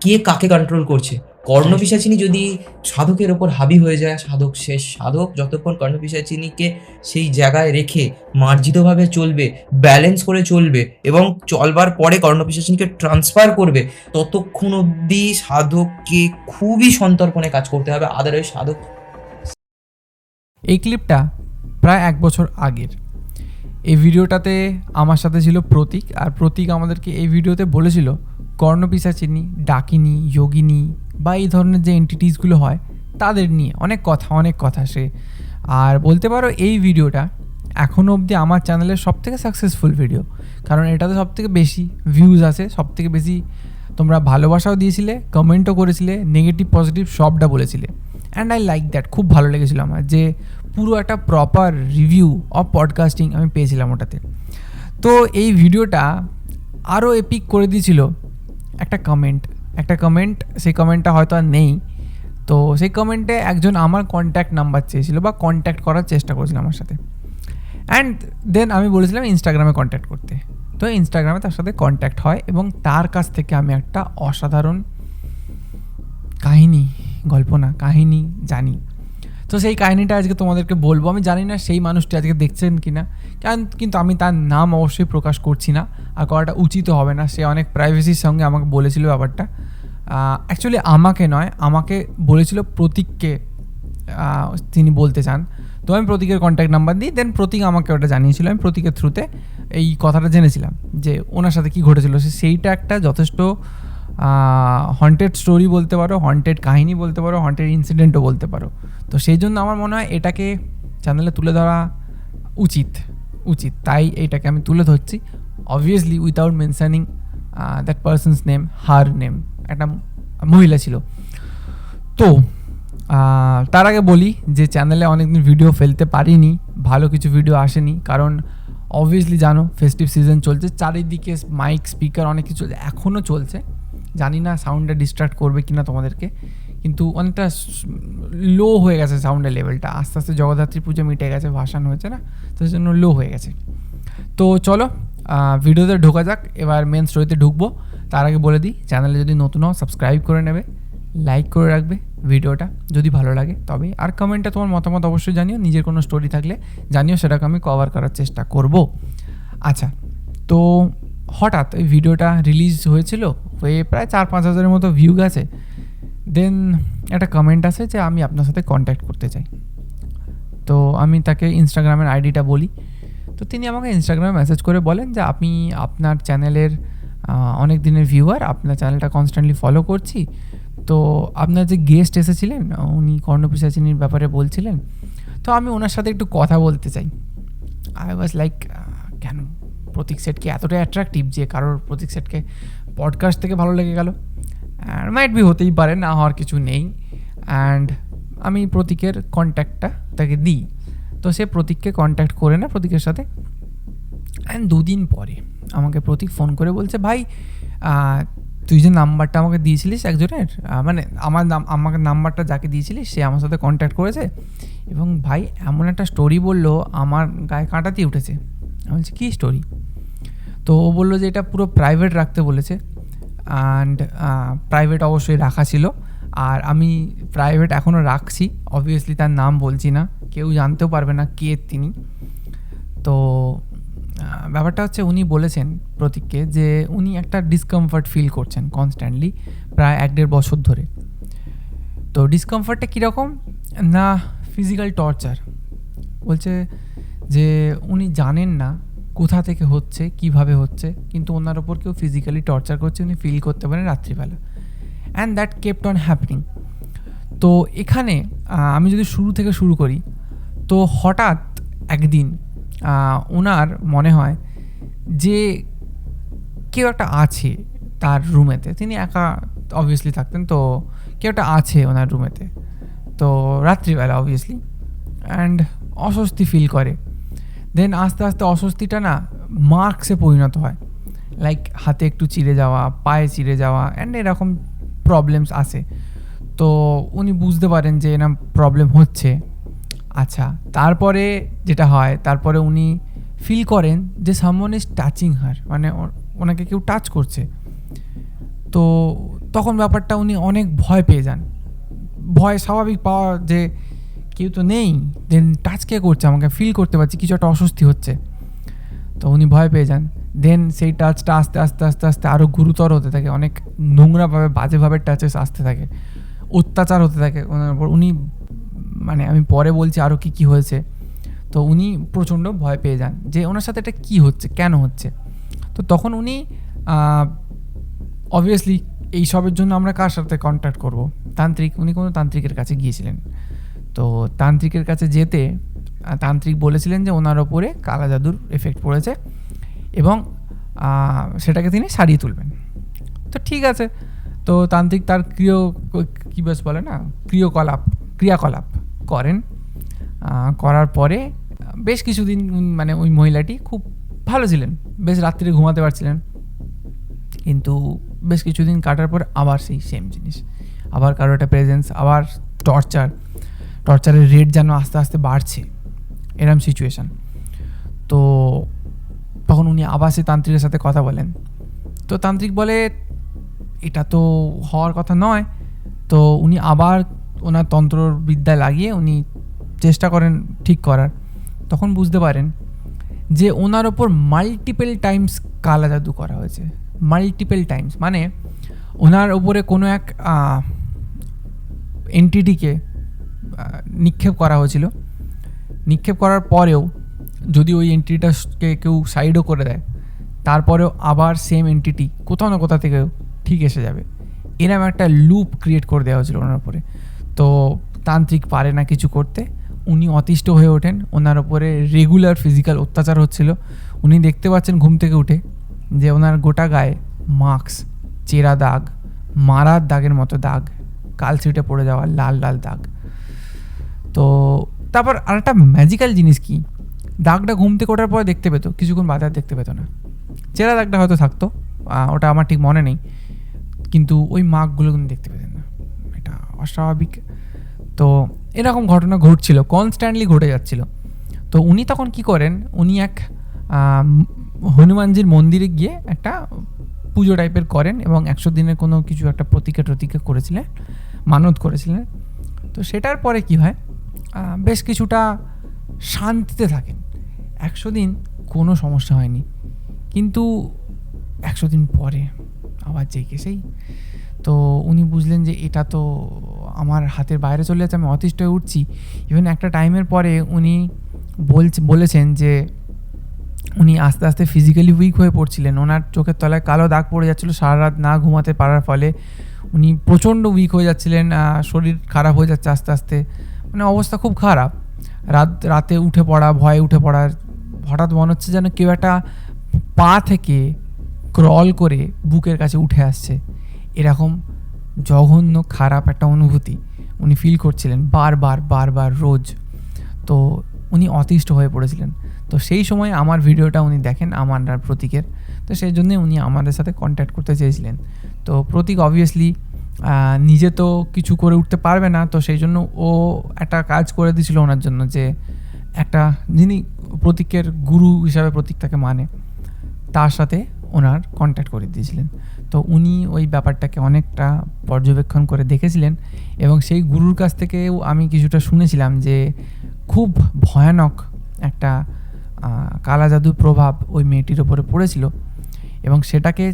কে কাকে কন্ট্রোল করছে? কর্ণপিশাচিনী যদি সাধকের ওপর হাবি হয়ে যায় সাধক শেষ সাধক যতক্ষণ কর্ণপিশাচিনীকে সেই জায়গায় রেখে মার্জিতভাবে চলবে ব্যালেন্স করে চলবে এবং চলবার পরে কর্ণপিশাচিনীকে ট্রান্সফার করবে ততক্ষণ অবধি সাধককে খুবই সন্তর্পণে কাজ করতে হবে আদারওয়াইজ সাধক এই ক্লিপটা প্রায় এক বছর আগের। এই ভিডিওটাতে আমার সাথে ছিল প্রতীক আর প্রতীক আমাদেরকে এই ভিডিওতে বলেছিল কর্ণপিসাচিনী ডাকিনী, যোগিনী বা এই ধরনের যে এন্টিটিসগুলো হয়, তাদের নিয়ে অনেক কথা অনেক কথা সে। আর বলতে পারো এই ভিডিওটা এখনও অবধি আমার চ্যানেলের সব থেকে সাকসেসফুল ভিডিও কারণ এটাতে সব থেকে বেশি ভিউজ আছে সব থেকে বেশি তোমরা ভালোবাসাও দিয়েছিলে কমেন্টও করেছিলে নেগেটিভ পজিটিভ সবটা বলেছিলে। অ্যান্ড আই লাইক দ্যাট খুব ভালো লেগেছিলো আমার যে পুরো একটা প্রপার রিভিউ অফ পডকাস্টিং আমি পেয়েছিলাম ওটাতে। তো এই ভিডিওটা আরও এপিক করে দিয়েছিল একটা কমেন্ট একটা কমেন্ট সেই কমেন্টটা হয়তো আর নেই। তো সেই কমেন্টে একজন আমার কন্ট্যাক্ট নাম্বার চেয়েছিল বা কন্ট্যাক্ট করার চেষ্টা করেছিল আমার সাথে। অ্যান্ড দেন আমি বলেছিলাম ইনস্টাগ্রামে কন্ট্যাক্ট করতে। তো ইনস্টাগ্রামে তার সাথে কন্ট্যাক্ট হয় এবং তার কাছ থেকে আমি একটা অসাধারণ কাহিনী, গল্প না, কাহিনী জানি। তো সেই কাহিনিটা আজকে তোমাদেরকে বলব। আমি জানি না সেই মানুষটি আজকে দেখছেন কি না কারণ কিন্তু আমি তার নাম অবশ্যই প্রকাশ করছি না আর করাটা উচিত হবে না। সে অনেক প্রাইভেসির সঙ্গে আমাকে বলেছিল ব্যাপারটা। অ্যাকচুয়ালি আমাকে নয়, আমাকে বলেছিল প্রতীককে তিনি বলতে চান। তো আমি প্রতীকের কন্ট্যাক্ট নাম্বার দিই দেন প্রতীক আমাকে ওটা জানিয়েছিল। আমি প্রতীকের থ্রুতে এই কথাটা জেনেছিলাম যে ওনার সাথে কী ঘটেছিল। সে সেইটা একটা যথেষ্ট হন্টেড স্টোরি বলতে পারো হন্টেড কাহিনী বলতে পারো হন্টেড ইনসিডেন্টও বলতে পারো। তো সেই জন্য আমার মনে হয় এটাকে চ্যানেলে তুলে ধরা উচিত উচিত। তাই এটাকে আমি তুলে ধরছি। Obviously without mentioning that person's name her name একটা মহিলা ছিল। তো তার আগে বলি যে চ্যানেলে অনেকদিন ভিডিও ফেলতে পারিনি, ভালো কিছু ভিডিও আসেনি। কারণ অবভিয়াসলি জানো ফেস্টিভ সিজন চলছে, চারিদিকে মাইক স্পিকার অনেক কিছু এখনও চলছে। জানি না সাউন্ডটা ডিস্ট্রাক্ট করবে কিনা তোমাদেরকে। কিন্তু অনেকটা লো হয়ে গেছে সাউন্ডের লেভেলটা আস্তে আস্তে জগদ্ধাত্রী পুজো মিটে গেছে, ভাসান হয়েছে না? তো সেই জন্য লো হয়ে গেছে। তো চলো ভিডিওতে ঢোকা যাক, এবার মেন স্টোরিতে ঢুকবো। তার আগে বলে দিই চ্যানেলে যদি নতুন হও সাবস্ক্রাইব করে নেবে লাইক করে রাখবে ভিডিওটা যদি ভালো লাগে, তবে আর কমেন্টে তোমার মতামত অবশ্যই জানিও, নিজের কোনো স্টোরি থাকলে জানিও, সেটাকে আমি কভার করার চেষ্টা করব। আচ্ছা তো হঠাৎ এই ভিডিওটা রিলিজ হয়েছিল, হয়ে প্রায় চার পাঁচ হাজারের মতো ভিউ গেছে। দেন একটা কমেন্ট আছে যে আমি আপনার সাথে কন্ট্যাক্ট করতে চাই। তো আমি তাকে ইনস্টাগ্রামের আইডিটা বলি। তো তিনি আমাকে ইনস্টাগ্রামে মেসেজ করে বলেন যে আমি আপনার চ্যানেলের অনেক দিনের ভিউয়ার আপনার চ্যানেলটা কনস্ট্যান্টলি ফলো করছি। তো আপনার যে গেস্ট এসেছিলেন, উনি কর্ণপিসাচিনীর ব্যাপারে বলছিলেন। তো আমি ওনার সাথে একটু কথা বলতে চাই। আই ওয়াজ লাইক কেন? প্রতীক সেটকে এতটাই অ্যাট্রাকটিভ যে কারোর প্রতীক সেটকে পডকাস্ট থেকে ভালো লেগে গেল। মাইট বি হতেই পারে, না হওয়ার কিছু নেই। অ্যান্ড আমি প্রতীকের কন্ট্যাক্টটা তাকে দিই। তো সে প্রতীককে কন্ট্যাক্ট করে না, প্রতীকের সাথে। অ্যান্ড দুদিন পরে আমাকে প্রতীক ফোন করে বলছে, ভাই তুই যে নাম্বারটা আমাকে দিয়েছিলিস একজনের মানে আমার নাম, আমাকে নাম্বারটা যাকে দিয়েছিলিস, সে আমার সাথে কন্ট্যাক্ট করেছে। এবং ভাই, এমন একটা স্টোরি বলল, আমার গায়ে কাঁটাতেই উঠেছে। আমি বলছি, কী স্টোরি তো ও বলল যে, এটা পুরো প্রাইভেট রাখতে বলেছে। অ্যান্ড প্রাইভেট অবশ্যই রাখা ছিল। আর আমি প্রাইভেট এখনও রাখছি। অবভিয়াসলি তার নাম বলছি না। কেউ জানতেও পারবে না কে তিনি। তো ব্যাপারটা হচ্ছে উনি বলেছেন প্রতীককে যে উনি একটা ডিসকমফর্ট ফিল করছেন কনস্ট্যান্টলি প্রায় এক দেড় বছর ধরে। তো ডিসকমফর্টটা কীরকম? না ফিজিক্যাল টর্চার বলছে যে উনি জানেন না কোথা থেকে হচ্ছে, কীভাবে হচ্ছে, কিন্তু ওনার ওপর কেউ ফিজিক্যালি টর্চার করছে, উনি ফিল করতে পারেন রাত্রিবেলা। And that kept on happening তো এখানে আমি যদি শুরু থেকে শুরু করি, তো হঠাৎ একদিন ওনার মনে হয় যে কেউ একটা আছে তার রুমেতে। তিনি একা অবভিয়াসলি থাকতেন, তো কেউ একটা আছে ওনার রুমেতে। তো রাত্রিবেলা অবভিয়াসলি অ্যান্ড অস্বস্তি ফিল করে। দেন আস্তে আস্তে অস্বস্তিটা না মার্কসে পরিণত হয়। লাইক হাতে একটু চিড়ে যাওয়া, পায়ে চিড়ে যাওয়া অ্যান্ড এরকম প্রবলেমস আসে। তো উনি বুঝতে পারেন যে এরকম প্রবলেম হচ্ছে। আচ্ছা তারপরে যেটা হয়, তারপরে উনি ফিল করেন যে সামন ইজ টাচিং হার মানে ওনাকে কেউ টাচ করছে। তো তখন ব্যাপারটা উনি অনেক ভয় পেয়ে যান। ভয় স্বাভাবিক পাওয়া যে কেউ তো নেই। দেন টাচ কে করছে, আমাকে ফিল করতে পারছি, কিছু একটা অস্বস্তি হচ্ছে। তো উনি ভয় পেয়ে যান। দেন সেই টাচটা আস্তে আস্তে আস্তে আস্তে আরও গুরুতর হতে থাকে। অনেক নোংরাভাবে, বাজেভাবে টাচেস আসতে থাকে। অত্যাচার হতে থাকে ওনার উপর। উনি মানে আমি পরে বলছি আরও কী কী হয়েছে। তো উনি প্রচণ্ড ভয় পেয়ে যান যে ওনার সাথে এটা কী হচ্ছে, কেন হচ্ছে। তো তখন উনি অবভিয়াসলি এইসবের জন্য আমরা কার সাথে কন্ট্যাক্ট করব? তান্ত্রিক, উনি কোনো তান্ত্রিকের কাছে গিয়েছিলেন। তো তান্ত্রিকের কাছে যেতে তান্ত্রিক বলেছিলেন যে ওনার ওপরে কালা জাদুর এফেক্ট পড়েছে এবং সেটাকে তিনি সারিয়ে তুলবেন। তো ঠিক আছে। তো তান্ত্রিক তার ক্রিয়, কী বেশ বলে না? ক্রিয়কলাপ, ক্রিয়াকলাপ করেন। করার পরে বেশ কিছুদিন মানে ওই মহিলাটি খুব ভালো ছিলেন। বেশ রাত্রিরে ঘুমাতে পারছিলেন। কিন্তু বেশ কিছুদিন কাটার পর আবার সেই সেম জিনিস। আবার কারও একটা প্রেজেন্স আবার টর্চার টর্চারের রেট যেন আস্তে আস্তে বাড়ছে, এরম সিচুয়েশান তো তখন উনি আবার সেই তান্ত্রিকের সাথে কথা বলেন। তো তান্ত্রিক বলে, এটা তো হওয়ার কথা নয়। তো উনি আবার ওনার তন্ত্রর বিদ্যা লাগিয়ে উনি চেষ্টা করেন ঠিক করার। তখন বুঝতে পারেন যে ওনার ওপর মাল্টিপল টাইমস কালা জাদু করা হয়েছে। মাল্টিপল টাইমস মানে ওনার ওপরে কোনো এক এন্টিটিকে নিক্ষেপ করা হয়েছিল। নিক্ষেপ করার পরেও যদি ওই এন্টিটিটাকে কেউ সাইডও করে দেয়, তারপরেও আবার সেম এন্টিটি কোথাও না কোথা থেকে ঠিক এসে যাবে। এরম একটা লুপ ক্রিয়েট করে দেওয়া হয়েছিল ওনার উপরে। তো তান্ত্রিক পারে না কিছু করতে, উনি অতিষ্ঠ হয়ে ওঠেন। ওনার ওপরে রেগুলার ফিজিক্যাল অত্যাচার হচ্ছিল। উনি দেখতে পাচ্ছেন ঘুম থেকে উঠে যে ওনার গোটা গায়ে মাস্ক চেরা দাগ, মারার দাগের মতো দাগ, কালসিটে পড়ে যাওয়া লাল লাল দাগ। তো তারপর আরেকটা ম্যাজিক্যাল জিনিস কি? দাগটা ঘুম থেকে ওঠার পরে দেখতে পেতো, কিছুক্ষণ বাদে আর দেখতে পেতো না। চেরা দাগটা হয়তো থাকতো ওটা আমার ঠিক মনে নেই, কিন্তু ওই মার্কগুলো কিন্তু দেখতে পেতেন না। এটা অস্বাভাবিক। তো এরকম ঘটনা ঘটছিল কনস্ট্যান্টলি ঘটে যাচ্ছিল। তো উনি তখন কি করেন, উনি এক হনুমানজির মন্দিরে গিয়ে একটা পুজো টাইপের করেন এবং একশো দিনের কোনো কিছু একটা প্রতিজ্ঞা টতিজ্ঞা করেছিলেন, মানত করেছিলেন। তো সেটার পরে কি হয় বেশ কিছুটা শান্তিতে থাকেন। একশো দিন কোনো সমস্যা হয়নি। কিন্তু একশো দিন পরে আবার জেগে সেই তো উনি বুঝলেন যে এটা তো আমার হাতের বাইরে চলে যাচ্ছে, আমি অতিষ্ঠ হয়ে উঠছি। ইভেন একটা টাইমের পরে উনি বলছে, বলেছেন যে উনি আস্তে আস্তে ফিজিক্যালি উইক হয়ে পড়ছিলেন। ওনার চোখের তলায় কালো দাগ পড়ে যাচ্ছিল, সারা রাত না ঘুমাতে পারার ফলে। উনি প্রচণ্ড উইক হয়ে যাচ্ছিলেন শরীর খারাপ হয়ে যাচ্ছে আস্তে আস্তে। মানে অবস্থা খুব খারাপ। রাত, রাতে উঠে পড়া, ভয়ে উঠে পড়ার হঠাৎ মনে হচ্ছে যেন কেউ একটা পা থেকে ক্রল করে বুকের কাছে উঠে আসছে। এরকম জঘন্য খারাপ একটা অনুভূতি উনি ফিল করছিলেন বারবার বারবার রোজ। তো উনি অতিষ্ঠ হয়ে পড়েছিলেন। তো সেই সময় আমার ভিডিওটা উনি দেখেন আমার প্রতীকের। তো সেই জন্যে উনি আমাদের সাথে কন্ট্যাক্ট করতে চেয়েছিলেন। তো প্রতীক অবভিয়াসলি নিজে তো কিছু করে উঠতে পারবে না, তো সেই জন্য ও একটা কাজ করে দিয়েছিল ওনার জন্য যে একটা যিনি প্রতীকের গুরু হিসাবে প্রতীক তাকে মানে তার সাথে ওনার কন্ট্যাক্ট করে দিয়েছিলেন। তো উনি ওই ব্যাপারটাকে অনেকটা পর্যবেক্ষণ করে দেখেছিলেন এবং সেই গুরুর কাছ থেকেও আমি কিছুটা শুনেছিলাম যে খুব ভয়ানক একটা কালা জাদুর প্রভাব ওই মেয়েটির ওপরে পড়েছিল এবং সেটাকে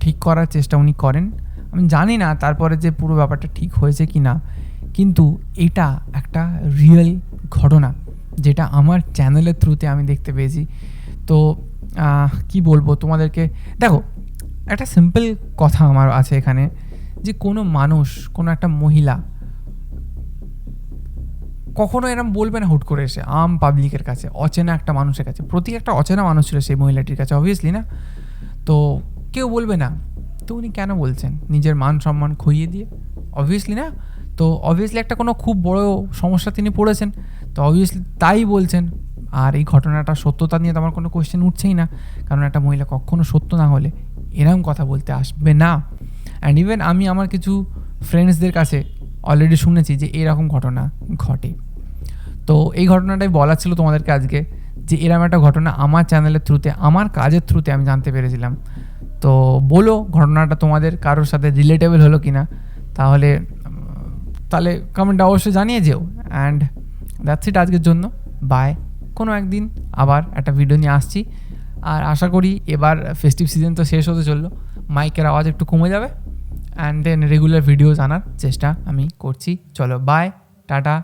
ঠিক করার চেষ্টা উনি করেন। আমি জানি না তারপরে যে পুরো ব্যাপারটা ঠিক হয়েছে কি না কিন্তু এটা একটা রিয়েল ঘটনা যেটা আমার চ্যানেলের থ্রুতে আমি দেখতে পেয়েছি। তো কি বলব তোমাদেরকে? দেখো, একটা সিম্পল কথা আমার আছে এখানে যে কোনো মানুষ, কোনো একটা মহিলা কখনো এরম বলবে না হুট করে এসে, আম পাবলিকের কাছে, অচেনা একটা মানুষের কাছে। প্রতি একটা অচেনা মানুষ ছিল সেই মহিলাটির কাছে অবভিয়াসলি না? তো কেউ বলবে না। তো উনি কেন বলছেন? নিজের মান সম্মান খইয়ে দিয়ে? অবভিয়াসলি না। তো অবভিয়াসলি একটা কোনো খুব বড় সমস্যা তিনি পড়েছেন। তো অবভিয়াসলি তাই বলছেন। আর এই ঘটনাটা সত্যতা নিয়ে তো আমার কোনো কোয়েশ্চেন উঠছেই না। কারণ একটা মহিলা কখনো সত্য না হলে এরকম কথা বলতে আসবে না। অ্যান্ড ইভেন আমি আমার কিছু ফ্রেন্ডসদের কাছে অলরেডি শুনেছি যে এরকম ঘটনা ঘটে। তো এই ঘটনাটাই বলা ছিল তোমাদেরকে আজকে যে এরকম একটা ঘটনা আমার চ্যানেলের থ্রুতে আমার কাজের থ্রুতে আমি জানতে পেরেছিলাম। তো বলো, ঘটনাটা তোমাদের কারোর সাথে রিলেটেবল হলো কি না তাহলে তাহলে কমেন্টটা অবশ্যই জানিয়ে যেও। অ্যান্ড দ্যাটস ইট আজকের জন্য। বাই কোনো একদিন আবার একটা ভিডিও নিয়ে আসছি। আর আশা করি এবার ফেস্টিভ সিজন তো শেষ হতে চলল। মাইকের আওয়াজ একটু কমে যাবে। অ্যান্ড দেন রেগুলার ভিডিওস আনার চেষ্টা আমি করছি। চলো বাই টাটা।